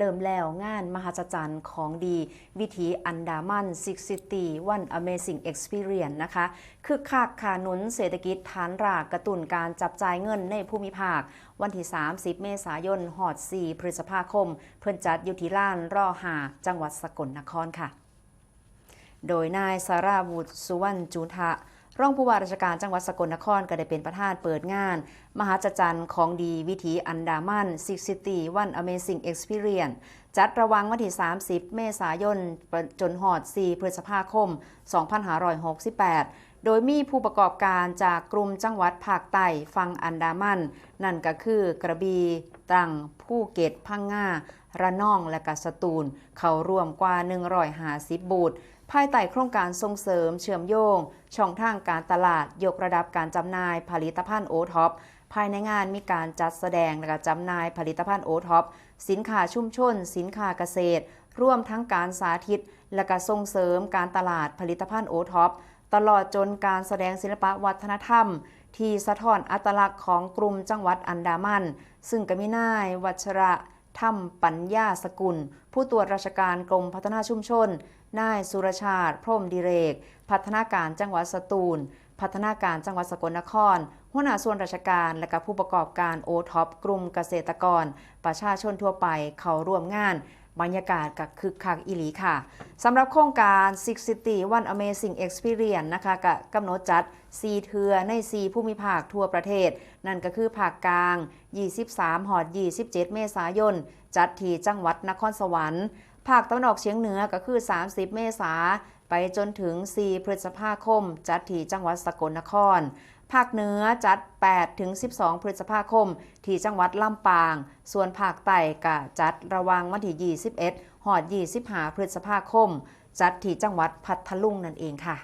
เริ่มแล้วงานมหัศจรรย์ของดี วิถีอันดามัน60 One Amazing Experience นะคะคือคากขานุนเศรษฐกิจฐานรากกระตุ้นการจับจ่ายเงินในภูมิภาค วันที่ 30 เมษายนหอด 4 พฤษภาคม เพื่อนจัดยู่ที่ล้านร่อหา จังหวัดสกลนครค่ะ โดยนายสาราวุฒิสุวรรณจุทะ รองผู้ว่าราชการจังหวัดสกลนครก็ได้เป็นประธานเปิดงาน มหาจรรย์ของดีวิถีอันดามัน60 One Amazing Experience จัดระวังวันที่ 30 เมษายน จนหอด 4 พฤษภาคม 2568โดยมีผู้ประกอบการจากกลุ่มจังหวัดภาคใต้ฝั่งอันดามัน นั่นก็คือกระบี่ตรังภูเก็ตพังงาระนองและกสตูล เข้าร่วมกว่า 150 บูธ ภายใต้โครงการส่งเสริมเชื่อมโยง ช่องทางการตลาด ยกระดับการจำหน่ายผลิตภัณฑ์โอท็อปภายในงานมีการจัดแสดงและก็จำหน่ายผลิตภัณฑ์โอท็อปสินค้าชุมชน สินค้าเกษตร ร่วมทั้งการสาธิต และก็ส่งเสริมการตลาดผลิตภัณฑ์โอท็อปตลอดจนการแสดงศิลปะวัฒนธรรม ที่สะท้อนอัตลักษณ์ของกลุ่มจังหวัดอันดามัน ซึ่งก็มีนายวัชระ ถ้ำปัญญาสกุล ผู้ตรวจราชการกรมพัฒนาชุมชน นายสุรชาติ พรมดิเรก พัฒนาการจังหวัดสตูล พัฒนาการจังหวัดสกลนคร หัวหน้าส่วนราชการและก็ผู้ประกอบการโอท็อปกลุ่มเกษตรกร ประชาชนทั่วไป เข้าร่วมงาน บรรยากาศกับคึกคักอิหลีค่ะสำหรับโครงการ Six City One Amazing Experience นะคะกกำหนดจัด 4 เทือใน 4 ภูมิภาคทั่วประเทศ นั่นก็คือภาคกลาง 23หอด27 เมษายน จัดที่จังหวัดนครสวรรค์ ภาคตะวันออกเฉียงเหนือก็คือ 30 เมษาย ไปจนถึง 4 พฤษภาคม จัดที่จังหวัดสกลนคร ภาคเหนือจัด 8 ถึง 12 พฤษภาคม ที่จังหวัดลำปาง ส่วนภาคใต้ก็จัดระหวังวันที่ 21 หอด 25 พฤษภาคม จัดที่จังหวัดพัทลุงนั่นเองค่ะ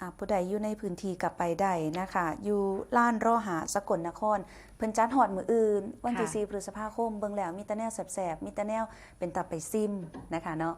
อะผู้ใดอยู่ในพื้นที่กลับไปได้นะคะ อยู่ล้านร่อหาสกลนคร เพิ่นจัดหอดมืออื่น วันที่ค่ะสี่พฤษภาคมเบิ่งแล้วมีแต่แนวแสบๆ มีแต่แนวเป็นตาไปซิมนะคะเนาะ